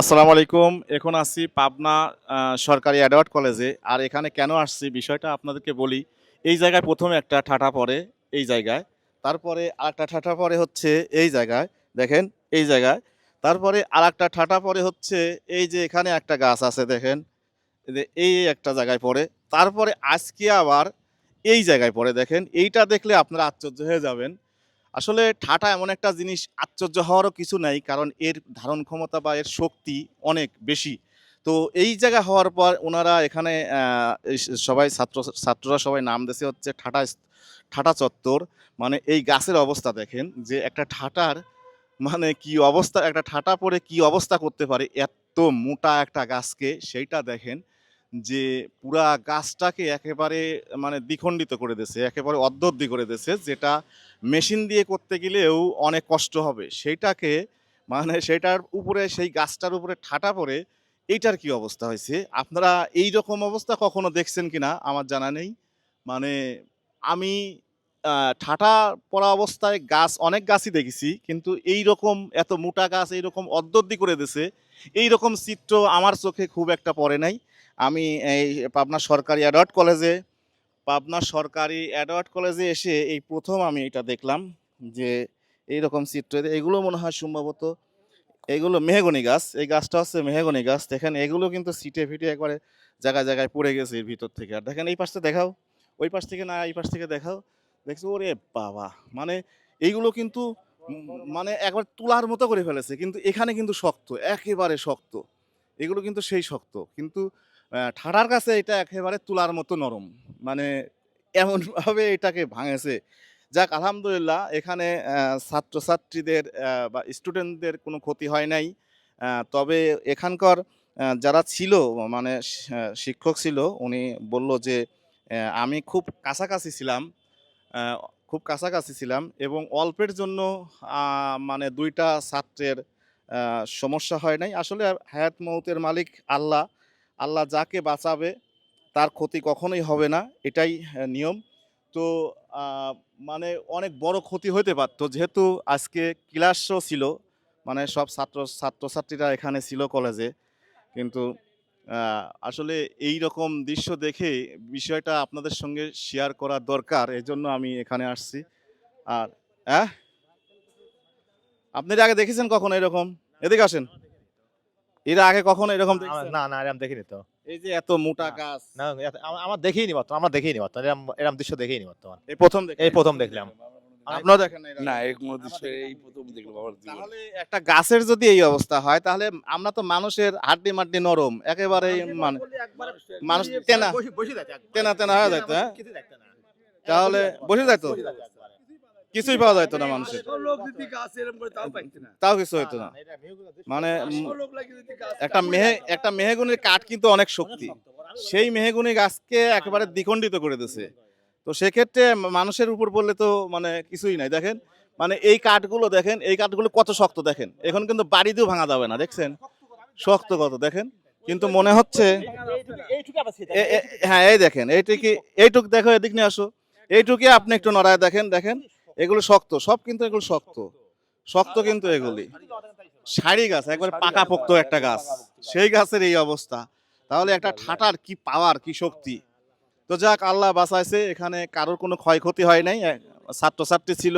আসসালামু আলাইকুম। এখন আসছি পাবনা সরকারি অ্যাডওয়ার্ড কলেজে। আর এখানে কেন আসছি বিষয়টা আপনাদেরকে বলি। এই জায়গায় প্রথমে একটা ঠাটা পড়ে এই জায়গায়। তারপরে আরেকটা ঠাটা পড়ে হচ্ছে এই জায়গায়। দেখেন, এই জায়গায়। তারপরে আরেকটা ঠাটা পড়ে হচ্ছে এই যে এখানে একটা গাছ আছে, দেখেন। এই একটা জায়গায় পড়ে। তারপরে আজকে আবার এই জায়গায় পড়ে, দেখেন। এইটা দেখলে আপনারা আশ্চর্য হয়ে যাবেন। আসলে ঠাটা এমন একটা জিনিস, আশ্চর্য হওয়ারও কিছু নাই, কারণ এর ধারণ ক্ষমতা বা এর শক্তি অনেক বেশি। তো এই জায়গা হওয়ার পর ওনারা এখানে সবাই ছাত্র, ছাত্ররা সবাই নাম দিয়েছে হচ্ছে ঠাটা ঠাটা চত্বর। মানে এই গাছের অবস্থা দেখেন, যে একটা ঠাটার মানে কি অবস্থা, একটা ঠাটা পরে কি অবস্থা করতে পারে, এত মোটা একটা গাছকে, সেইটা দেখেন। যে পুরা গাছটাকে একেবারে মানে দ্বিখণ্ডিত করে দিয়েছে, একেবারে অর্ধদ্দি করে দিয়েছে, যেটা মেশিন দিয়ে করতে গেলেও অনেক কষ্ট হবে। সেইটাকে মানে সেটার উপরে, সেই গাছটার উপরে ঠাটা পড়ে এইটার কি অবস্থা হয়েছে? আপনারা এই রকম অবস্থা কখনো দেখছেন কিনা? আমার জানা নেই। মানে আমি ঠাটা পড়া অবস্থায় গাছ, অনেক গাছই দেখেছি, কিন্তু এই রকম এত মোটা গাছ, এইরকম অদ্যদ্দি করে দিছে এই রকম চিত্র আমার চোখে খুব একটা পড়ে নাই। আমি এই পাবনা সরকারি অ্যাডওয়ার্ড কলেজে, পাবনা সরকারি অ্যাডওয়ার্ড কলেজে এসে এই প্রথম আমি এটা দেখলাম যে এই রকম চিত্র, এগুলো মনে হয় সম্ভবত এগুলো মেহগনি গাছ, এই গাছটা হচ্ছে মেহগনি গাছ। দেখেন, এগুলো কিন্তু সিটে ফিটে একবারে জায়গায় জায়গায় পড়ে গেছে এর ভিতর থেকে। আর দেখেন, এই পাশটা দেখাও, ওই পাশ থেকে না, এই পাশ থেকে দেখাও। দেখছ, ওরে বাবা! মানে এইগুলো কিন্তু মানে একবার তুলার মতো করে ফেলেছে, কিন্তু এখানে কিন্তু শক্ত, একেবারে শক্ত। এগুলো কিন্তু সেই শক্ত। কিন্তু ঠাড়ার কাছে এটা একেবারে তুলার মতো নরম। মানে এমনভাবে এটাকে ভাঙেছে। যাক, আলহামদুলিল্লাহ, এখানে ছাত্রছাত্রীদের বা স্টুডেন্টদের কোনো ক্ষতি হয় নাই। তবে এখানকার যারা ছিল মানে শিক্ষক ছিল, উনি বলল যে আমি খুব কাছাকাছি ছিলাম খুব কাছাকাছি ছিলাম এবং অল্পের জন্য মানে দুইটা ছাত্রের সমস্যা হয় নাই। আসলে হায়াত মৌতের মালিক আল্লাহ আল্লাহ যাকে বাঁচাবে, তার ক্ষতি কখনোই হবে না, এটাই নিয়ম। তো মানে অনেক বড় ক্ষতি হতে পারতো। যেহেতু আজকে ক্লাসও ছিল মানে সব ছাত্র, ছাত্রছাত্রীরা এখানে ছিল কলেজে। কিন্তু আসলে এই রকম দৃশ্য দেখে বিষয়টা আপনাদের সঙ্গে শেয়ার করা দরকার এই জন্য আমি এখানে আসছি। আর হ্যাঁ আপনি আগে দেখেছেন কখনো এরকম? এদিকে আসেন। এর আগে কখনো এরকম না না এরকম দেখিনি তো। এই যে এত মোটা। গাছ না আমার দেখিনি বর্তমান আমরা দেখিনি বর্তমান এরম এরম দৃশ্য দেখিনি বর্তমান। এই প্রথম এই প্রথম দেখলাম। আপনারা দেখেন না এরকম? না দৃশ্য এই প্রথম দেখলাম আমার জীবনে। তাহলে একটা গাছের যদি এই অবস্থা হয় তাহলে আমরা তো মানুষের হাড্ডি মাড্ডি নরম একেবারে মানে মানুষ তেনা তেনা তেনা হয়ে যাইতো হ্যাঁ? তাহলে বসে যাইতো কিছুই পাওয়া যাইতো না মানুষের। তাও কিছু হইতো না। মানে একটা মেহে একটা মেহেগুনির কাঠ কিন্তু অনেক শক্তি। সেই মেহেগুনি গাছকে একেবারে দ্বিখণ্ডিত করে দিছে। তো সেক্ষেত্রে মানুষের উপর বললে তো মানে কিছুই নাই। দেখেন মানে এই কাঠগুলো দেখেন এই কাঠগুলো কত শক্ত দেখেন। এখন কিন্তু বাড়িতেও ভাঙা যাবে না দেখছেন? শক্ত কত দেখেন? কিন্তু মনে হচ্ছে হ্যাঁ এই দেখেন এইটুকি এইটুক দেখো এদিক নিয়ে আসো। এইটুকি আপনি একটু নড়ায় দেখেন দেখেন। এগুলো শক্ত সব কিন্তু এগুলো শক্ত। শক্ত কিন্তু এগুলি। শাড়ি গাছ একবার পাকা পোক্ত একটা গাছ। সেই গাছের এই অবস্থা। তাহলে একটা ঠাটার কি পাওয়ার কি শক্তি? তো যাক আল্লাহ বাসাইছে এখানে কারোর কোনো ক্ষয়ক্ষতি হয় নাই। ছাত্রছাত্রী ছিল।